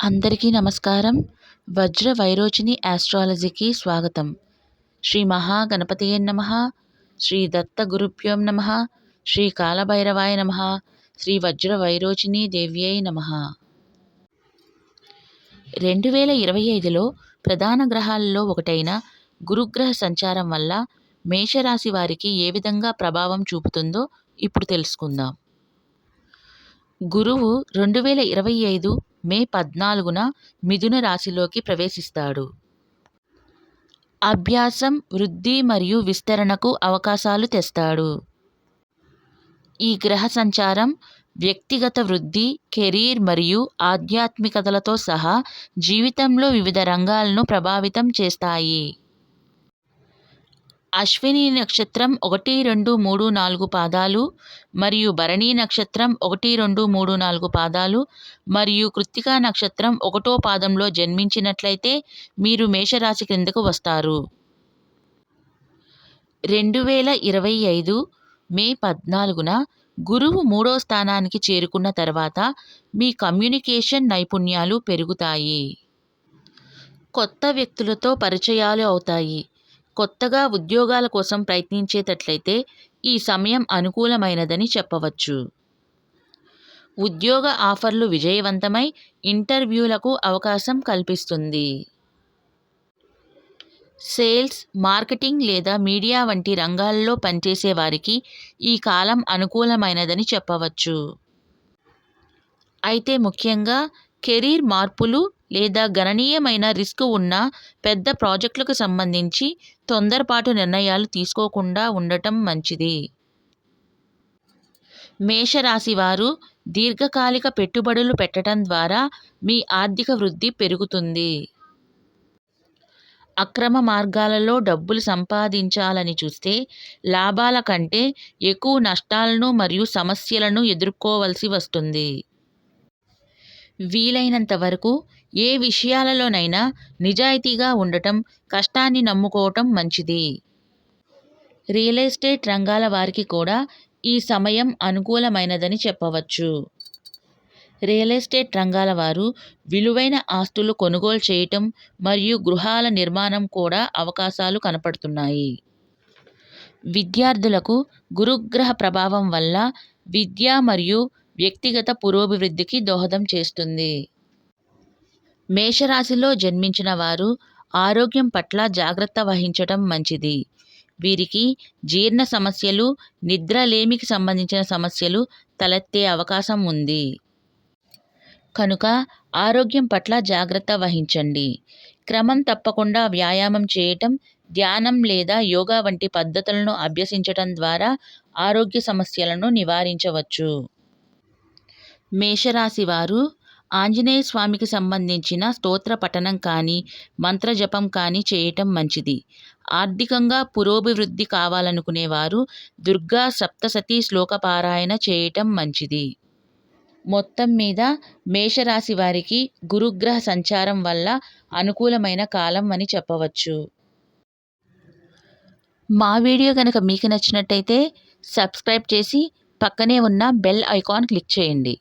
అందరికీ నమస్కారం. వజ్ర వైరోచిని ఆస్ట్రాలజీకి స్వాగతం. శ్రీ మహాగణపతియే నమ. శ్రీ దత్త గురుభ్యోం నమ. శ్రీ కాలభైరవాయ నమ. శ్రీ వజ్ర వైరోచిని దేవ్యై నమ. రెండు వేల ఇరవై ఐదులో ప్రధాన గ్రహాలలో ఒకటైన గురుగ్రహ సంచారం వల్ల మేషరాశి వారికి ఏ విధంగా ప్రభావం చూపుతుందో ఇప్పుడు తెలుసుకుందాం. గురువు రెండు వేల ఇరవై ఐదు మే పద్నాలుగున మిథున రాశిలోకి ప్రవేశిస్తాడు. అభ్యాసం వృద్ధి మరియు విస్తరణకు అవకాశాలు తెస్తాడు. ఈ గ్రహ సంచారం వ్యక్తిగత వృద్ధి కెరీర్ మరియు ఆధ్యాత్మికతలతో సహా జీవితంలో వివిధ రంగాలను ప్రభావితం చేస్తాయి. అశ్విని నక్షత్రం ఒకటి రెండు మూడు నాలుగు పాదాలు మరియు భరణి నక్షత్రం ఒకటి రెండు మూడు నాలుగు పాదాలు మరియు కృత్తికా నక్షత్రం ఒకటో పాదంలో జన్మించినట్లయితే మీరు మేషరాశి క్రిందకు వస్తారు. రెండు వేల ఇరవై ఐదు మే పద్నాలుగున గురువు మూడో స్థానానికి చేరుకున్న తర్వాత మీ కమ్యూనికేషన్ నైపుణ్యాలు పెరుగుతాయి. కొత్త వ్యక్తులతో పరిచయాలు అవుతాయి. కొత్తగా ఉద్యోగాల కోసం ప్రయత్నించేటట్లయితే ఈ సమయం అనుకూలమైనదని చెప్పవచ్చు. ఉద్యోగ ఆఫర్లు విజయవంతమై ఇంటర్వ్యూలకు అవకాశం కల్పిస్తుంది. సేల్స్ మార్కెటింగ్ లేదా మీడియా వంటి రంగాల్లో పనిచేసే వారికి ఈ కాలం అనుకూలమైనదని చెప్పవచ్చు. అయితే ముఖ్యంగా కెరీర్ మార్పులు లేదా గణనీయమైన రిస్క్ ఉన్న పెద్ద ప్రాజెక్టులకు సంబంధించి తొందరపాటు నిర్ణయాలు తీసుకోకుండా ఉండటం మంచిది. మేషరాశి వారు దీర్ఘకాలిక పెట్టుబడులు పెట్టడం ద్వారా మీ ఆర్థిక వృద్ధి పెరుగుతుంది. అక్రమ మార్గాలలో డబ్బులు సంపాదించాలని చూస్తే లాభాల కంటే ఎక్కువ నష్టాలను మరియు సమస్యలను ఎదుర్కోవలసి వస్తుంది. వీలైనంత వరకు ఏ విషయాలలోనైనా నిజాయితీగా ఉండటం కష్టాన్ని నమ్ముకోవటం మంచిది. రియల్ ఎస్టేట్ రంగాల వారికి కూడా ఈ సమయం అనుకూలమైనదని చెప్పవచ్చు. రియల్ ఎస్టేట్ రంగాల వారు విలువైన ఆస్తులు కొనుగోలు చేయటం మరియు గృహాల నిర్మాణం కూడా అవకాశాలు కనపడుతున్నాయి. విద్యార్థులకు గురుగ్రహ ప్రభావం వల్ల విద్య మరియు వ్యక్తిగత పురోభివృద్ధికి దోహదం చేస్తుంది. మేషరాశిలో జన్మించిన వారు ఆరోగ్యం పట్ల జాగ్రత్త వహించటం మంచిది. వీరికి జీర్ణ సమస్యలు నిద్రలేమికి సంబంధించిన సమస్యలు తలెత్తే అవకాశం ఉంది. కనుక ఆరోగ్యం పట్ల జాగ్రత్త వహించండి. క్రమం తప్పకుండా వ్యాయామం చేయటం ధ్యానం లేదా యోగా వంటి పద్ధతులను అభ్యసించటం ద్వారా ఆరోగ్య సమస్యలను నివారించవచ్చు. మేషరాశి వారు ఆంజనేయ స్వామికి సంబంధించిన స్తోత్ర పఠనం కానీ మంత్రజపం కానీ చేయటం మంచిది. ఆర్థికంగా పురోభివృద్ధి కావాలనుకునేవారు దుర్గా సప్తసతీ శ్లోక పారాయణ చేయటం మంచిది. మొత్తం మీద మేషరాశి వారికి గురుగ్రహ సంచారం వల్ల అనుకూలమైన కాలం అని చెప్పవచ్చు. మా వీడియో కనుక మీకు నచ్చినట్టయితే సబ్స్క్రైబ్ చేసి పక్కనే ఉన్న బెల్ ఐకాన్ క్లిక్ చేయండి.